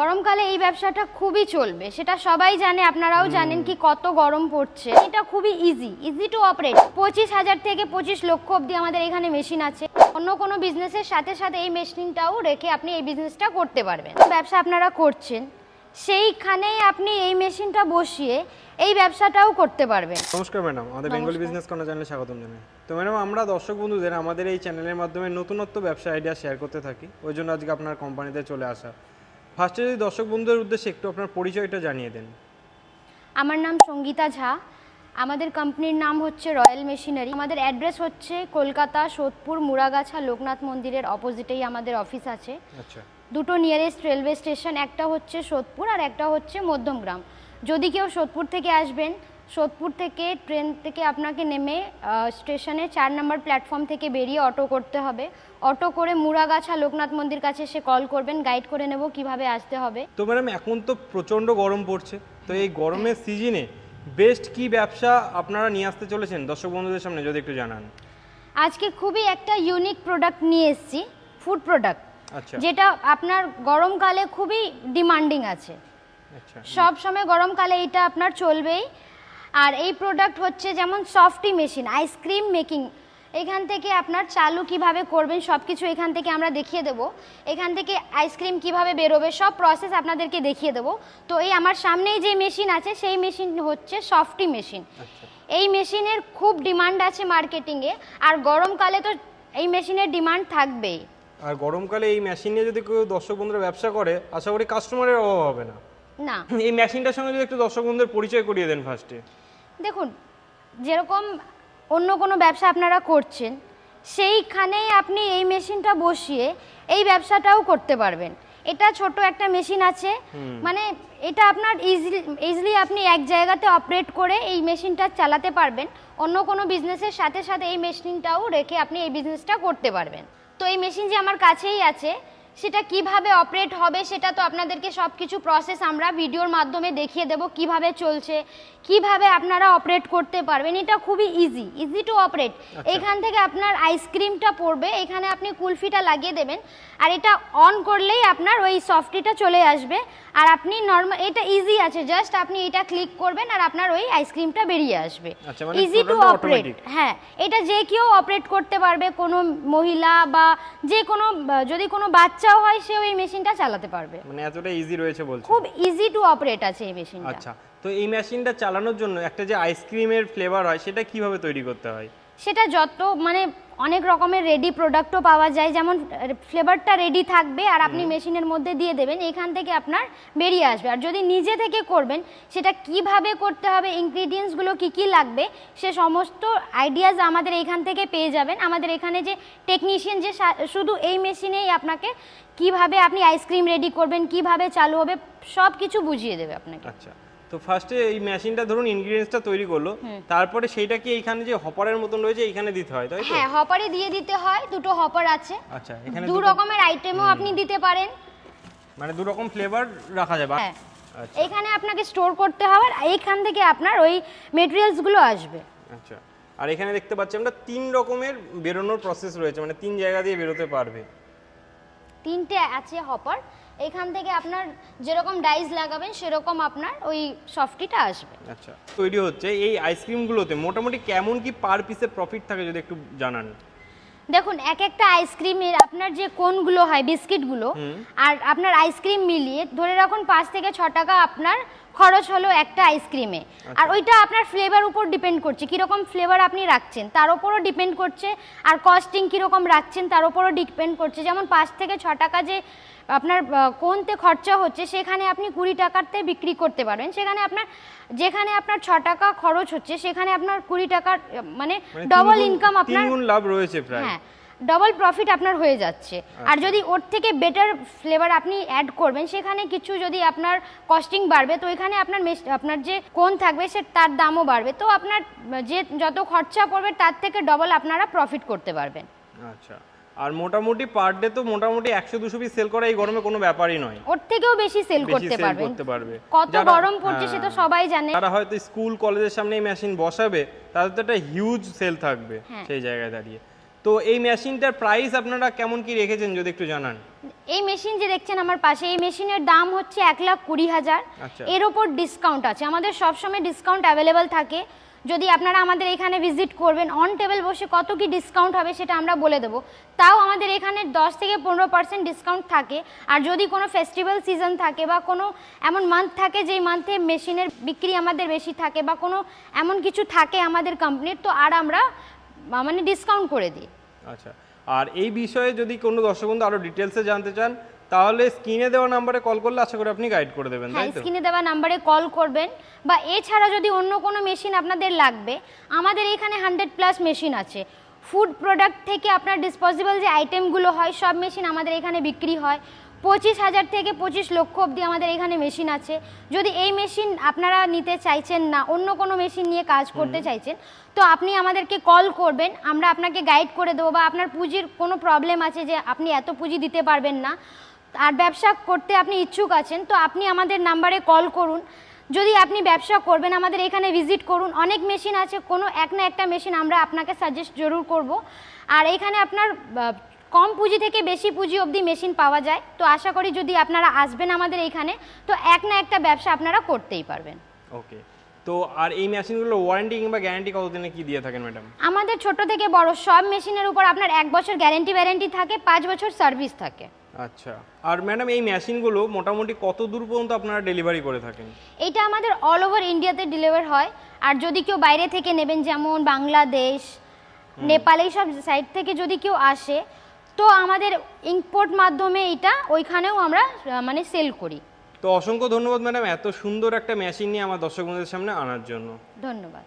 গরমকালে এই ব্যবসাটা খুবই চলবে সেটা সবাই জানে আপনারাও জানেন কি কত গরম পড়ছে। এটা খুবই ইজি ইজি টু অপারেট পঁচিশ হাজার থেকে পঁচিশ লক্ষ অবধি আমাদের এখানে মেশিন আছে। অন্য কোনো বিজনেসের সাথে সাথে এই মেশিনটাও রেখে আপনি এই বিজনেসটা করতে পারবেন। ব্যবসা আপনারা করছেন সেইখানেই আপনি এই মেশিনটা বসিয়ে এই ব্যবসাটাও করতে পারবেন। নমস্কার ম্যাডাম আমাদের বেঙ্গলি বিজনেস কর্নার চ্যানেলে স্বাগতম জানাই। তো ম্যাডাম আমরা দর্শক বন্ধুদের আমাদের এই চ্যানেলের মাধ্যমে নতুনত্ব ব্যবসা আইডিয়া শেয়ার করতে থাকি। ওই জন্য আজকে আপনার কোম্পানিতে চলে আসা। ফার্স্টে যদি দর্শক বন্ধুদের উদ্দেশ্যে একটু আপনার পরিচয়টা জানিয়ে দেন। আমার নাম সঙ্গীতা ঝা। আমাদের কোম্পানির নাম হচ্ছে রয়্যাল মেশিনারি আমাদের অ্যাড্রেস হচ্ছে কলকাতা সোদপুর মুরাগাছা লোকনাথ মন্দিরের অপোজিটেই আমাদের অফিস আছে। আচ্ছা। দুটো নিয়ারেস্ট রেলওয়ে স্টেশন একটা হচ্ছে সোদপুর আর একটা হচ্ছে মধ্যমগ্রাম যদি কেউ সোদপুর থেকে আসবেন সোদপুর থেকে ট্রেন থেকে আপনাকে নেমে স্টেশনে চার নম্বর প্ল্যাটফর্ম থেকে বেরিয়ে অটো করতে হবে। অটো করে মুরাগাছা লোকনাথ মন্দির কাছে এসে কল করবেন গাইড করে নেব কীভাবে আসতে হবে। তো ম্যাডাম এখন তো প্রচণ্ড গরম পড়ছে। তো এই গরমের সিজনে বেস্ট কি ব্যবসা আপনারা নিয়ে আসতে চলেছেন? দর্শক বন্ধুদের সামনে যদি একটু জানান। আজকে খুবই একটা ইউনিক প্রোডাক্ট নিয়ে এসেছি ফুড প্রোডাক্ট আচ্ছা। যেটা আপনার গরমকালে খুবই ডিমান্ডিং আছে। আচ্ছা। সব সময় গরমকালে এটা আপনার চলবেই। আর এই প্রোডাক্ট হচ্ছে যেমন সফটি মেশিন আইসক্রিম মেকিং এখান থেকে আপনার চালু কীভাবে করবেন সব কিছু এখান থেকে আমরা দেখিয়ে দেবো। এখান থেকে আইসক্রিম কীভাবে বেরোবে সব প্রসেস আপনাদেরকে দেখিয়ে দেবো। তো এই আমার সামনেই যে মেশিন আছে সেই মেশিন হচ্ছে সফটি মেশিন আচ্ছা। এই মেশিনের খুব ডিমান্ড আছে মার্কেটিংয়ে আর গরমকালে তো এই মেশিনের ডিমান্ড থাকবেই। আর গরমকালে এই মেশিন নিয়ে যদি কেউ দর্শক বন্ধুরা ব্যবসা করে আশা করি কাস্টমারের অভাব হবে না। না। এই মেশিনটার সঙ্গে যদি একটু দর্শক বন্ধুদের পরিচয় করিয়ে দেন ফার্স্টে দেখুন যেরকম অন্য কোনো ব্যবসা আপনারা করছেন সেইখানেই আপনি এই মেশিনটা বসিয়ে এই ব্যবসাটাও করতে পারবেন। এটা ছোট একটা মেশিন আছে মানে এটা আপনার ইজিলি ইজিলি আপনি এক জায়গাতে অপারেট করে এই মেশিনটা চালাতে পারবেন। অন্য কোনো বিজনেসের সাথে সাথে এই মেশিনটাও রেখে আপনি এই বিজনেসটা করতে পারবেন। তো এই মেশিন যে আমার কাছেই আছে সেটা কীভাবে অপারেট হবে সেটা তো আপনাদেরকে সব কিছু প্রসেস আমরা ভিডিওর মাধ্যমে দেখিয়ে দেব কীভাবে চলছে কীভাবে আপনারা অপারেট করতে পারবেন। এটা খুবই ইজি ইজি টু অপারেট এখান থেকে আপনার আইসক্রিমটা পড়বে এখানে আপনি কুলফিটা লাগিয়ে দেবেন। আর এটা অন করলেই আপনার ওই সফটিটা চলে আসবে। আর আপনি নর্মাল এটা ইজি আছে জাস্ট আপনি এটা ক্লিক করবেন আর আপনার ওই আইসক্রিমটা বেরিয়ে আসবে। ইজি টু অপারেট হ্যাঁ এটা যে কেউ অপারেট করতে পারবে কোনো মহিলা বা যে কোনো যদি কোনো বাচ্চাও হয় সেও এই মেশিনটা চালাতে পারবে। মানে এতটা ইজি রয়েছে বলছো খুব ইজি টু অপারেট আছে এই মেশিনটা। আচ্ছা তো এই মেশিনটা চালানোর জন্য একটা যে আইসক্রিমের ফ্লেভার হয় সেটা কীভাবে তৈরি করতে হয়? সেটা যত মানে অনেক রকমের রেডি প্রোডাক্টও পাওয়া যায়। যেমন ফ্লেভারটা রেডি থাকবে আর আপনি মেশিনের মধ্যে দিয়ে দেবেন এখান থেকে আপনার বেরিয়ে আসবে। আর যদি নিজে থেকে করবেন সেটা কীভাবে করতে হবে ইনগ্রিডিয়েন্টসগুলো কি কি লাগবে সে সমস্ত আইডিয়াজ আমাদের এখান থেকে পেয়ে যাবেন। আমাদের এখানে যে টেকনিশিয়ান যে শুধু এই মেশিনেই আপনাকে কীভাবে আপনি আইসক্রিম রেডি করবেন কীভাবে চালু হবে সব কিছু বুঝিয়ে দেবে আপনাকে। আচ্ছা। তো ফার্স্টে এই মেশিনটা ধরুন ইনগ্রিডিয়েন্টসটা তৈরি করল তারপরে সেইটা কি এইখানে যে হপারের মতন রয়েছে এইখানে দিতে হয় তাই তো? হ্যাঁ হপারে দিয়ে দিতে হয় দুটো হপার আছে। আচ্ছা এখানে দু রকমের আইটেমও আপনি দিতে পারেন। মানে দু রকম ফ্লেভার রাখা যাবে হ্যাঁ। আচ্ছা। এখানে আপনাকে স্টোর করতে হবে আর এইখান থেকে আপনার ওই মেটেরিয়ালসগুলো আসবে। আচ্ছা। আর এখানে দেখতে পাচ্ছি আমরা তিন রকমের বেরোনোর প্রসেস রয়েছে মানে তিন জায়গা দিয়ে বেরোতে পারবে। তিনটে আছে হপার এখান থেকে আপনার যেরকম ডাইস লাগাবেন সেরকম আপনার ওই সফটিটা আসবে। আচ্ছা তৈরি হচ্ছে। এই আইসক্রিমগুলোতে মোটামুটি কেমন কি পার পিসে প্রফিট থাকে যদি একটু জানান? দেখুন এক একটা আইসক্রিমের আপনার যে কোনগুলো হয় বিস্কিটগুলো আর আপনার আইসক্রিম মিলিয়ে ধরে রাখুন পাঁচ থেকে ছ টাকা আপনার খরচ হলো একটা আইসক্রিমে। আর ওইটা আপনার ফ্লেভার উপর ডিপেন্ড করছে কীরকম ফ্লেভার আপনি রাখছেন তার উপরও ডিপেন্ড করছে আর কস্টিং কীরকম রাখছেন তার উপরও ডিপেন্ড করছে। যেমন পাঁচ থেকে ছ টাকা যে আপনার কোনতে খরচা হচ্ছে সেখানে আপনি কুড়ি টাকাতে বিক্রি করতে পারবেন। সেখানে আপনার যেখানে আপনার ছ টাকা খরচ হচ্ছে সেখানে আপনার কুড়ি টাকার মানে মানে ডবল ইনকাম আপনার লাভ রয়েছে প্রায়। হ্যাঁ। ডবল প্রফিট আপনার হয়ে যাচ্ছে। আর যদি ওর থেকে বেটার ফ্লেভার আপনি অ্যাড করবেন সেখানে কিছু যদি আপনার কস্টিং বাড়বে তো এখানে আপনার আপনার যে কোন থাকবে সে তার দামও বাড়বে। তো আপনার যে যত খরচা পড়বে তার থেকে ডবল আপনারা প্রফিট করতে পারবেন। আচ্ছা। আর মোটামুটি পার ডে তো মোটামুটি একশো দুশো পিস সেল করা এই গরমে কোনো ব্যাপারই নয়। ওর থেকেও বেশি সেল করতে পারবেন করতে পারবে। কত গরম পড়ছে হ্যাঁ। সবাই জানে। তারা হয়তো স্কুল কলেজের সামনে এই মেশিন বসাবে তাদের তো একটা হিউজ সেল থাকবে হ্যাঁ। সেই জায়গায় দাঁড়িয়ে। তো এই মেশিনটার প্রাইস আপনারা কেমন কি রেখেছেন যদি একটু জানান? এই মেশিন যে দেখছেন আমার পাশে এই মেশিনের দাম হচ্ছে এক লাখ কুড়ি হাজার। আচ্ছা। এর ওপর ডিসকাউন্ট আছে। আমাদের সবসময় ডিসকাউন্ট অ্যাভেলেবেল থাকে। যদি আপনারা আমাদের এখানে ভিজিট করবেন অন টেবিল বসে কত কি ডিসকাউন্ট হবে সেটা আমরা বলে দেবো। তাও আমাদের এখানে দশ থেকে পনেরো পার্সেন্ট ডিসকাউন্ট থাকে। আর যদি কোনো ফেস্টিভ্যাল সিজন থাকে বা কোনো এমন মান্থ থাকে যেই মান্থে মেশিনের বিক্রি আমাদের বেশি থাকে বা কোনো এমন কিছু থাকে আমাদের কোম্পানির তো আর আমরা মানে ডিসকাউন্ট করে দিই। আচ্ছা আর এই বিষয়ে যদি কোনো দর্শক বন্ধু আরও ডিটেলসে জানতে চান তাহলে স্ক্রিনে দেওয়া নাম্বারে কল করলে আশা করি আপনি গাইড করে দেবেন হ্যাঁ তাই তো স্ক্রিনে দেওয়া নাম্বারে কল করবেন। বা এছাড়া যদি অন্য কোনো মেশিন আপনাদের লাগবে আমাদের এখানে হান্ড্রেড প্লাস মেশিন আছে। ফুড প্রোডাক্ট থেকে আপনার ডিসপোজেবল যে আইটেমগুলো হয় সব মেশিন আমাদের এখানে বিক্রি হয়। পঁচিশ হাজার থেকে পঁচিশ লক্ষ অবধি আমাদের এখানে মেশিন আছে। যদি এই মেশিন আপনারা নিতে চাইছেন না অন্য কোনো মেশিন নিয়ে কাজ করতে চাইছেন তো আপনি আমাদেরকে কল করবেন আমরা আপনাকে গাইড করে দেবো বা আপনার পুঁজির কোনো প্রবলেম আছে যে আপনি এত পুঁজি দিতে পারবেন না আর ব্যবসা করতে আপনি ইচ্ছুক আছেন তো আপনি আমাদের নাম্বারে কল করুন। যদি আপনি ব্যবসা করবেন আমাদের এখানে ভিজিট করুন। অনেক মেশিন আছে কোনো এক না একটা মেশিন আমরা আপনাকে সাজেস্ট জরুর করব। আর এখানে আপনার কম পুঁজি থেকে বেশি পুঁজি অবধি মেশিন পাওয়া যায়। তো আশা করি যদি আপনারা আসবেন আমাদের এখানে তো এক না একটা ব্যবসা আপনারা করতেই পারবেন। ওকে। তো আর এই মেশিনগুলো ওয়ারেন্টি কিংবা গ্যারান্টি কতদিনে কি দিয়ে থাকেন ম্যাডাম আমাদের ছোট থেকে বড় সব মেশিনের উপর আপনার এক বছর গ্যারেন্টি ওয়ারেন্টি থাকে পাঁচ বছর সার্ভিস থাকে। আচ্ছা। আর ম্যাডাম এই মেশিনগুলো মোটামুটি কত দূর পর্যন্ত আপনারা ডেলিভারি করে থাকেন? এটা আমাদের অল ওভার ইন্ডিয়াতে ডেলিভার হয়। আর যদি কেউ বাইরে থেকে নেবেন যেমন বাংলাদেশ নেপাল এই সব সাইড থেকে যদি কেউ আসে তো আমাদের ইম্পোর্ট মাধ্যমে এটা ওইখানেও আমরা মানে সেল করি। তো অসংখ্য ধন্যবাদ ম্যাডাম এত সুন্দর একটা মেশিন নিয়ে আমার দর্শক বন্ধুদের সামনে আনার জন্য। ধন্যবাদ।